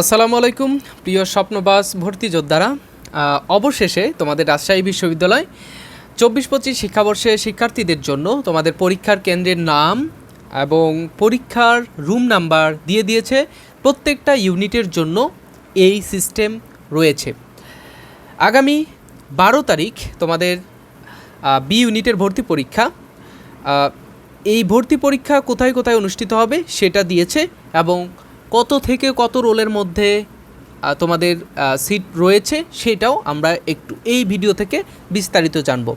আসসালামু আলাইকুম, প্রিয় স্বপ্নবাস ভর্তি যোদ্ধারা। অবশেষে তোমাদের রাজশাহী বিশ্ববিদ্যালয় চব্বিশ পঁচিশ শিক্ষাবর্ষে শিক্ষার্থীদের জন্য তোমাদের পরীক্ষার কেন্দ্রের নাম এবং পরীক্ষার রুম নাম্বার দিয়ে দিয়েছে প্রত্যেকটা ইউনিটের জন্য এই সিস্টেম রয়েছে। আগামী বারো তারিখ তোমাদের বি ইউনিটের ভর্তি পরীক্ষা। এই ভর্তি পরীক্ষা কোথায় কোথায় অনুষ্ঠিত হবে সেটা দিয়েছে এবং কত থেকে কত রোলের মধ্যে তোমাদের সিট রয়েছে সেটাও আমরা একটু এই ভিডিও থেকে বিস্তারিত জানব।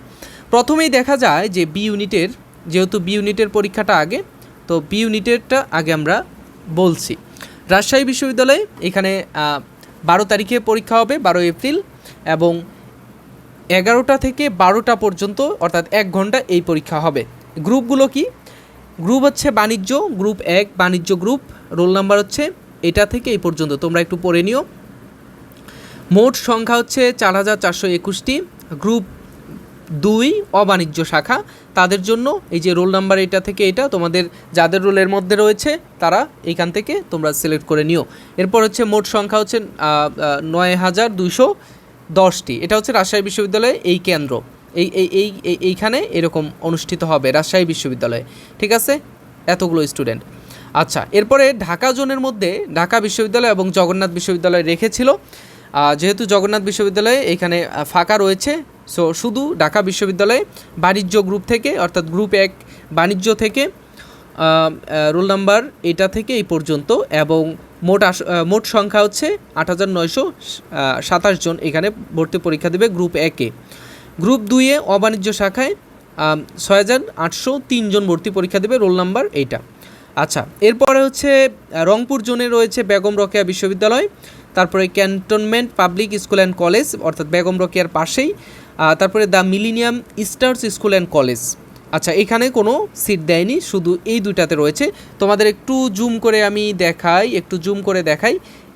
প্রথমেই দেখা যায় যে বি ইউনিটের যেহেতু বি ইউনিটের পরীক্ষাটা আগে, তো বি ইউনিটেরটা আগে আমরা বলছি। রাজশাহী বিশ্ববিদ্যালয়ে এখানে বারো তারিখে পরীক্ষা হবে বারো এপ্রিল, এবং এগারোটা থেকে বারোটা পর্যন্ত, অর্থাৎ এক ঘণ্টা এই পরীক্ষা হবে। গ্রুপগুলো কি? গ্রুপ হচ্ছে বাণিজ্য, গ্রুপ এক, বাণিজ্য গ্রুপ। রোল নাম্বার হচ্ছে এটা থেকে এই পর্যন্ত, তোমরা একটু পড়ে নিও। মোট সংখ্যা হচ্ছে চার হাজার চারশো একুশটি। গ্রুপ দুই, অবাণিজ্য শাখা। তাদের জন্য এই যে রোল নাম্বার এটা থেকে এটা, তোমাদের যাদের রোলের মধ্যে রয়েছে, তারা এইখান থেকে তোমরা সিলেক্ট করে নিও। এরপর হচ্ছে মোট সংখ্যা হচ্ছে নয় হাজার দুইশো দশটি। এটা হচ্ছে রাজশাহী বিশ্ববিদ্যালয়ে এই কেন্দ্র। এই এই এই, এই- এইখানে এরকম অনুষ্ঠিত হবে রাজশাহী বিশ্ববিদ্যালয়ে, ঠিক আছে? এতগুলো স্টুডেন্ট আচ্ছা এরপরে ঢাকা জোনের মধ্যে ঢাকা বিশ্ববিদ্যালয় এবং জগন্নাথ বিশ্ববিদ্যালয় রেখেছিল। যেহেতু জগন্নাথ বিশ্ববিদ্যালয়ে এখানে ফাঁকা রয়েছে, সো শুধু ঢাকা বিশ্ববিদ্যালয়ে বাণিজ্য গ্রুপ থেকে, অর্থাৎ গ্রুপ এক বাণিজ্য থেকে রোল নাম্বার এটা থেকে এই পর্যন্ত এবং মোট মোট সংখ্যা হচ্ছে আট হাজার নয়শো সাতাশ জন এখানে ভর্তি পরীক্ষা দেবে গ্রুপ একে গ্রুপ দুইয়ে অবাণিজ্য শাখায় ছয় হাজার আটশো তিনজন ভর্তি পরীক্ষা দেবে, রোল নাম্বার এইটা। আচ্ছা এরপরে হচ্ছে রংপুর জোনে রয়েছে বেগম রোকেয়া বিশ্ববিদ্যালয়, তারপরে cantonment public school and college, অর্থাৎ বেগম রোকেয়ার পাশেই তারপরে the millennium stars school and college. আচ্ছা এখানে কোনো সিট দেয়নি, শুধু এই দুইটাতে রয়েছে। তোমাদের একটু জুম করে আমি দেখাই, একটু জুম করে দেখাই,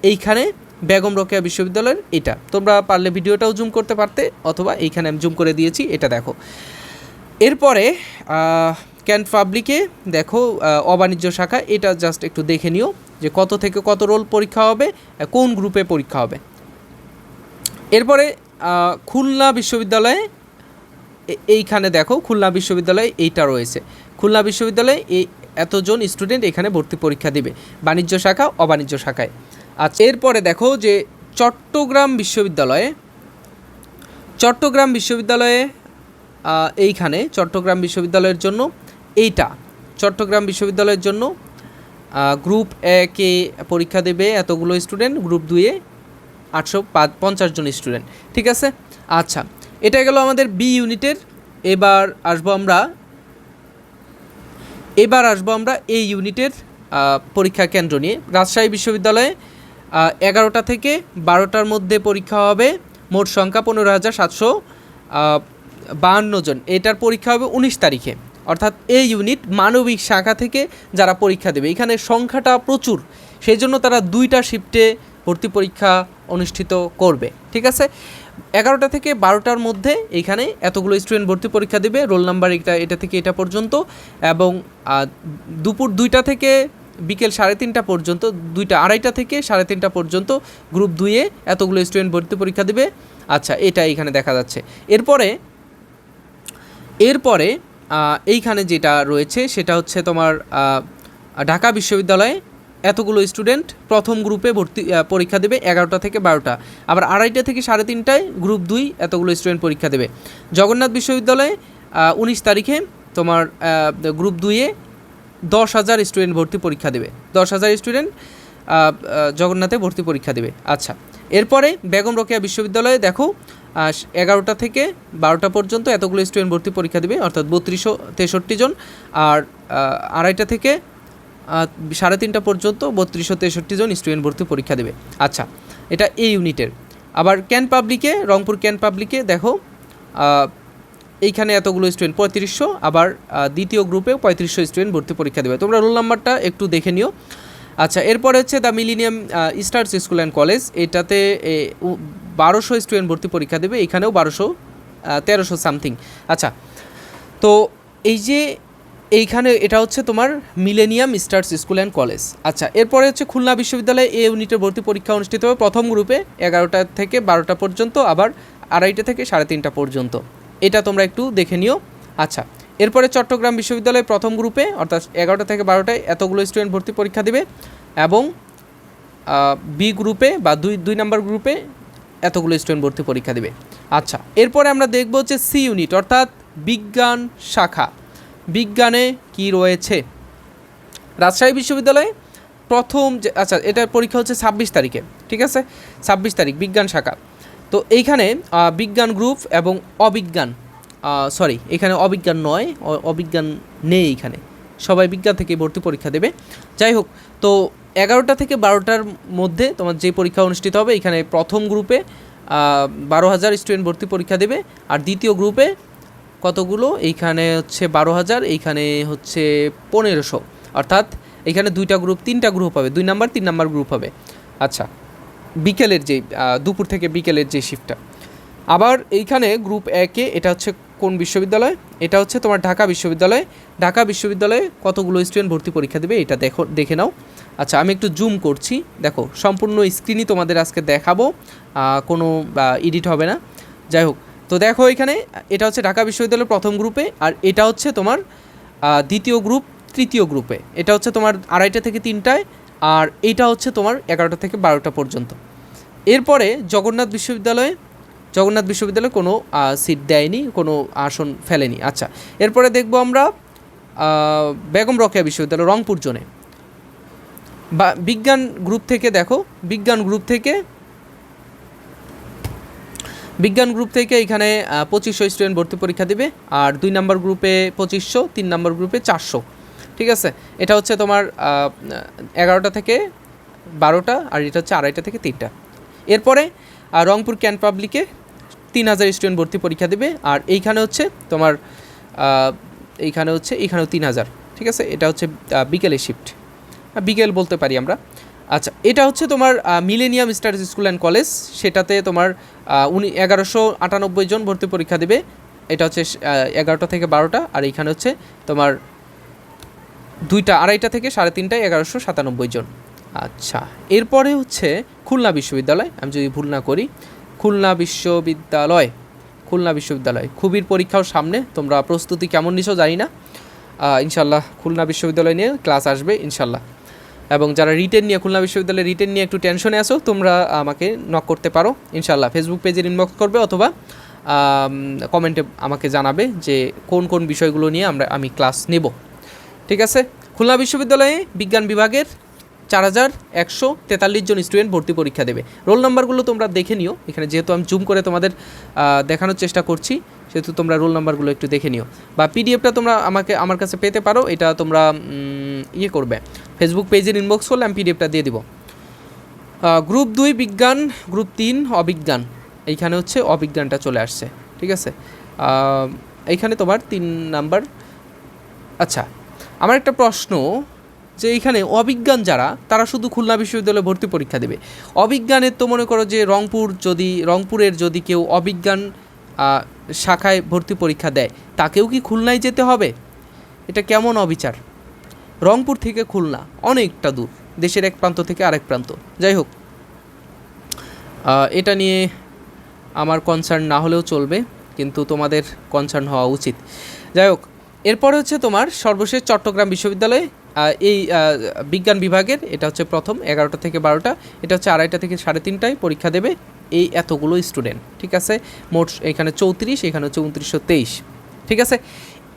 এইখানে বেগম রোকেয়া বিশ্ববিদ্যালয়ের এটা। তোমরা পারলে ভিডিওটাও জুম করতে পারতে, অথবা এইখানে আমি জুম করে দিয়েছি, এটা দেখো। এরপরে ক্যান্ট পাবলিকে দেখো অবাণিজ্য শাখা, এটা জাস্ট একটু দেখে নিও, যে কত থেকে কত রোল পরীক্ষা হবে কোন গ্রুপে পরীক্ষা হবে। এরপরে খুলনা বিশ্ববিদ্যালয়ে এইখানে দেখো, খুলনা বিশ্ববিদ্যালয়ে এইটা রয়েছে। খুলনা বিশ্ববিদ্যালয়ে এই এতজন স্টুডেন্ট এখানে ভর্তি পরীক্ষা দিবে, বাণিজ্য শাখা, অবাণিজ্য শাখায়। আচ্ছা এরপরে দেখো যে চট্টগ্রাম বিশ্ববিদ্যালয়ে চট্টগ্রাম বিশ্ববিদ্যালয়ে এইখানে, চট্টগ্রাম বিশ্ববিদ্যালয়ের জন্য এইটা, চট্টগ্রাম বিশ্ববিদ্যালয়ের জন্য গ্রুপ একে পরীক্ষা দেবে এতগুলো স্টুডেন্ট গ্রুপ দুয়ে আটশো পঞ্চাশ জন স্টুডেন্ট ঠিক আছে? আচ্ছা এটা গেল আমাদের বি ইউনিটের এবার আসব আমরা, এবার আসব আমরা এই ইউনিটের পরীক্ষা কেন্দ্র নিয়ে, রাজশাহী বিশ্ববিদ্যালয়ে এগারোটা থেকে বারোটার মধ্যে পরীক্ষা হবে। মোট সংখ্যা পনেরো হাজার সাতশো বাহান্ন জন। এটার পরীক্ষা হবে উনিশ তারিখে। অর্থাৎ এই ইউনিট মানবিক শাখা থেকে যারা পরীক্ষা দেবে। এখানে সংখ্যাটা প্রচুর। সেই জন্য তারা দুইটা শিফটে ভর্তি পরীক্ষা অনুষ্ঠিত করবে। ঠিক আছে? এগারোটা থেকে বারোটার মধ্যে এখানে এতগুলো স্টুডেন্ট ভর্তি পরীক্ষা দেবে। রোল নাম্বার এটা এটা থেকে এটা পর্যন্ত। এবং দুপুর দুইটা থেকে বিকেল সাড়ে তিনটা পর্যন্ত, দুইটা আড়াইটা থেকে সাড়ে তিনটা পর্যন্ত গ্রুপ দুইয়ে এতগুলো স্টুডেন্ট ভর্তি পরীক্ষা দেবে। আচ্ছা এটা এখানে দেখা যাচ্ছে। এরপরে এরপরে এইখানে যেটা রয়েছে সেটা হচ্ছে তোমার ঢাকা বিশ্ববিদ্যালয়ে এতগুলো স্টুডেন্ট প্রথম গ্রুপে ভর্তি পরীক্ষা দেবে এগারোটা থেকে বারোটা। আবার আড়াইটা থেকে সাড়ে তিনটায় গ্রুপ দুই এতগুলো স্টুডেন্ট পরীক্ষা দেবে। জগন্নাথ বিশ্ববিদ্যালয়ে উনিশ তারিখে তোমার গ্রুপ দুইয়ে দশ হাজার স্টুডেন্ট ভর্তি পরীক্ষা দেবে। দশ হাজার স্টুডেন্ট জগন্নাথে ভর্তি পরীক্ষা দেবে। আচ্ছা এরপরে বেগম রোকেয়া বিশ্ববিদ্যালয়ে দেখো এগারোটা থেকে বারোটা পর্যন্ত এতগুলো স্টুডেন্ট ভর্তি পরীক্ষা দেবে, অর্থাৎ বত্রিশশো তেষট্টি জন। আর আড়াইটা থেকে সাড়ে তিনটা পর্যন্ত বত্রিশশো তেষট্টি জন স্টুডেন্ট ভর্তি পরীক্ষা দেবে। আচ্ছা এটা এই ইউনিটের। আবার ক্যান পাবলিকে, রংপুর ক্যান পাবলিকে দেখো এইখানে এতগুলো স্টুডেন্ট পঁয়ত্রিশশো, আবার দ্বিতীয় গ্রুপেও পঁয়ত্রিশশো স্টুডেন্ট ভর্তি পরীক্ষা দেবে। তোমরা রোল নাম্বারটা একটু দেখে নিও। আচ্ছা এরপরে হচ্ছে the millennium stars school and college এটাতে বারোশো স্টুডেন্ট ভর্তি পরীক্ষা দেবে। এখানেও বারোশো তেরোশো সামথিং আচ্ছা তো এই যে এইখানে এটা হচ্ছে তোমার millennium stars school and college আচ্ছা এরপরে হচ্ছে খুলনা বিশ্ববিদ্যালয়ে এ ইউনিটের ভর্তি পরীক্ষা অনুষ্ঠিত হবে প্রথম গ্রুপে এগারোটা থেকে বারোটা পর্যন্ত, আবার আড়াইটা থেকে সাড়ে তিনটা পর্যন্ত। এটা তোমরা একটু দেখে নিও। আচ্ছা এরপরে চট্টগ্রাম বিশ্ববিদ্যালয়ে প্রথম গ্রুপে, অর্থাৎ এগারোটা থেকে বারোটায় এতগুলো স্টুডেন্ট ভর্তি পরীক্ষা দেবে এবং বি গ্রুপে বা দুই দুই নম্বর গ্রুপে এতগুলো স্টুডেন্ট ভর্তি পরীক্ষা দেবে। আচ্ছা এরপরে আমরা দেখব হচ্ছে সি ইউনিট অর্থাৎ বিজ্ঞান শাখা। বিজ্ঞানে কি রয়েছে? রাজশাহী বিশ্ববিদ্যালয়ে প্রথম যে আচ্ছা এটার পরীক্ষা হচ্ছে ছাব্বিশ তারিখে, ঠিক আছে? ছাব্বিশ তারিখ, বিজ্ঞান শাখা। তো এইখানে বিজ্ঞান গ্রুপ এবং অবিজ্ঞান সরি, এখানে অবিজ্ঞান নয় অবিজ্ঞান নেই এখানে সবাই বিজ্ঞান থেকে ভর্তি পরীক্ষা দেবে। যাই হোক, তো এগারোটা থেকে বারোটার মধ্যে তোমার যে পরীক্ষা অনুষ্ঠিত হবে, এখানে প্রথম গ্রুপে বারো হাজার স্টুডেন্ট ভর্তি পরীক্ষা দেবে। আর দ্বিতীয় গ্রুপে কতগুলো? এইখানে হচ্ছে বারো হাজার, এইখানে হচ্ছে পনেরোশো। অর্থাৎ এখানে দুইটা গ্রুপ, তিনটা গ্রুপ হবে। দুই নাম্বার, তিন নাম্বার গ্রুপ হবে। আচ্ছা বিকেলের যে দুপুর থেকে বিকেলের যে শিফটটা আবার এইখানে গ্রুপ একে এটা হচ্ছে কোন বিশ্ববিদ্যালয়? এটা হচ্ছে তোমার ঢাকা বিশ্ববিদ্যালয়। ঢাকা বিশ্ববিদ্যালয়ে কতগুলো স্টুডেন্ট ভর্তি পরীক্ষা দেবে এটা দেখো, দেখে নাও। আচ্ছা আমি একটু জুম করছি। দেখো, সম্পূর্ণ স্ক্রিনই তোমাদের আজকে দেখাবো। কোনো এডিট হবে না। যাই হোক, তো দেখো এখানে, এটা হচ্ছে ঢাকা বিশ্ববিদ্যালয়ের প্রথম গ্রুপে আর এটা হচ্ছে তোমার দ্বিতীয় গ্রুপ তৃতীয় গ্রুপে এটা হচ্ছে তোমার আড়াইটা থেকে তিনটায়। আর এটা হচ্ছে তোমার এগারোটা থেকে বারোটা পর্যন্ত। এরপরে জগন্নাথ বিশ্ববিদ্যালয়ে জগন্নাথ বিশ্ববিদ্যালয়ে কোনো সিট দেয়নি, কোনো আসন ফেলেনি। আচ্ছা এরপরে দেখব আমরা বেগম রকেয়া বিশ্ববিদ্যালয়, রংপুর জোনে। বা, বিজ্ঞান গ্রুপ থেকে দেখো, বিজ্ঞান গ্রুপ থেকে, বিজ্ঞান গ্রুপ থেকে এখানে পঁচিশশো স্টুডেন্ট ভর্তি পরীক্ষা দেবে, আর দুই নাম্বার গ্রুপে পঁচিশশো, তিন নাম্বার গ্রুপে চারশো। ঠিক আছে? এটা হচ্ছে তোমার এগারোটা থেকে বারোটা আর এটা হচ্ছে আড়াইটা থেকে তিনটা। এরপরে রংপুর ক্যান পাবলিকে তিন হাজার স্টুডেন্ট ভর্তি পরীক্ষা দেবে আর এইখানে হচ্ছে তোমার এইখানে হচ্ছে এইখানেও তিন হাজার ঠিক আছে? এটা হচ্ছে আহ, বিকেলের শিফট বিকেল বলতে পারি আমরা। আচ্ছা এটা হচ্ছে তোমার millennium studies school and college সেটাতে তোমার উনি এগারোশো আটানব্বই জন ভর্তি পরীক্ষা দেবে। এটা হচ্ছে এগারোটা থেকে বারোটা আর এইখানে হচ্ছে তোমার দুইটা আড়াইটা থেকে সাড়ে তিনটায় এগারোশো সাতানব্বই জন। আচ্ছা এরপরে হচ্ছে খুলনা বিশ্ববিদ্যালয়। আমি যদি ভুল না করি, খুলনা বিশ্ববিদ্যালয় খুলনা বিশ্ববিদ্যালয়। খুবির পরীক্ষাও সামনে, তোমরা প্রস্তুতি কেমন নিছো জানি না। ইনশাল্লাহ খুলনা বিশ্ববিদ্যালয় নিয়ে ক্লাস আসবে ইনশাল্লাহ এবং যারা রিটেন নিয়ে, খুলনা বিশ্ববিদ্যালয়ে রিটেন নিয়ে একটু টেনশনে আসো তোমরা আমাকে নক করতে পারো ইনশাল্লাহ ফেসবুক পেজের ইনবক্স করবে অথবা কমেন্টে আমাকে জানাবে যে কোন কোন বিষয়গুলো নিয়ে আমরা, আমি ক্লাস নেব। ঠিক আছে? খুলনা বিশ্ববিদ্যালয়ে বিজ্ঞান বিভাগের চার হাজার একশো তেতাল্লিশ জন স্টুডেন্ট ভর্তি পরীক্ষা দেবে। রোল নাম্বারগুলো তোমরা দেখে নিও। এখানে যেহেতু আমি জুম করে তোমাদের দেখানোর চেষ্টা করছি, সেহেতু তোমরা রোল নাম্বারগুলো একটু দেখে নিও। বা পিডিএফটা তোমরা আমাকে, আমার কাছে পেতে পারো, এটা তোমরা ইয়ে করবে। ফেসবুক পেজের ইনবক্স করলে আমি পিডিএফটা দিয়ে দিব। গ্রুপ দুই, বিজ্ঞান গ্রুপ তিন, অবিজ্ঞান। এইখানে হচ্ছে অবিজ্ঞানটা চলে আসছে। ঠিক আছে? এইখানে তোমার তিন নাম্বার আচ্ছা আমার একটা প্রশ্ন যে এইখানে অবিজ্ঞান যারা, তারা শুধু খুলনা বিশ্ববিদ্যালয়ে ভর্তি পরীক্ষা দেবে। অবিজ্ঞানের তো মনে করো যে রংপুর যদি, রংপুরের যদি কেউ অবিজ্ঞান শাখায় ভর্তি পরীক্ষা দেয়, তাকেও কি খুলনায় যেতে হবে? এটা কেমন অবিচার? রংপুর থেকে খুলনা অনেকটা দূর, দেশের এক প্রান্ত থেকে আরেক প্রান্ত। যাই হোক এটা নিয়ে আমার কনসার্ন না হলেও চলবে, কিন্তু তোমাদের কনসার্ন হওয়া উচিত। যাই হোক এরপরে হচ্ছে তোমার সর্বশেষ চট্টগ্রাম বিশ্ববিদ্যালয়ে এই বিজ্ঞান বিভাগের, এটা হচ্ছে প্রথম, এগারোটা থেকে বারোটা, এটা হচ্ছে আড়াইটা থেকে সাড়ে তিনটায় পরীক্ষা দেবে এই এতগুলো স্টুডেন্ট, ঠিক আছে? মোট এখানে চৌত্রিশ, এখানে হচ্ছে উনত্রিশশো তেইশ, ঠিক আছে?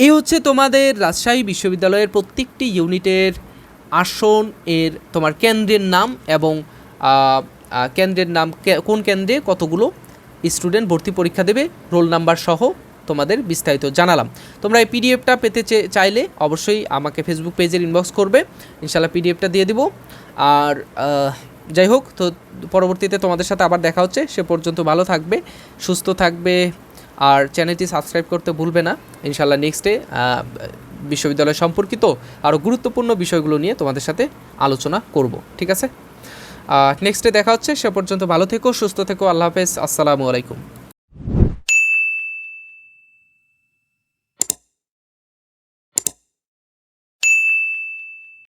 এই হচ্ছে তোমাদের রাজশাহী বিশ্ববিদ্যালয়ের প্রত্যেকটি ইউনিটের আসন, এর তোমার কেন্দ্রের নাম এবং কেন্দ্রের নাম কোন কেন্দ্রে কতগুলো স্টুডেন্ট ভর্তি পরীক্ষা দেবে, রোল নাম্বার সহ তোমাদের বিস্তারিত জানালাম। তোমরা এই পিডিএফটা পেতে চাইলে অবশ্যই আমাকে ফেসবুক পেজের ইনবক্স করবে। ইনশাল্লাহ পিডিএফটা দিয়ে দিব। আর যাই হোক, তো পরবর্তীতে তোমাদের সাথে আবার দেখা হচ্ছে। সে পর্যন্ত ভালো থাকবে, সুস্থ থাকবে। আর চ্যানেলটি সাবস্ক্রাইব করতে ভুলবে না। ইনশাল্লাহ নেক্সটে বিশ্ববিদ্যালয় সম্পর্কিত আরও গুরুত্বপূর্ণ বিষয়গুলো নিয়ে তোমাদের সাথে আলোচনা করব। ঠিক আছে? নেক্সটে দেখা হচ্ছে। সে পর্যন্ত ভালো থেকো, সুস্থ থেকো। আল্লাহ হাফেজ। আসসালামু আলাইকুম।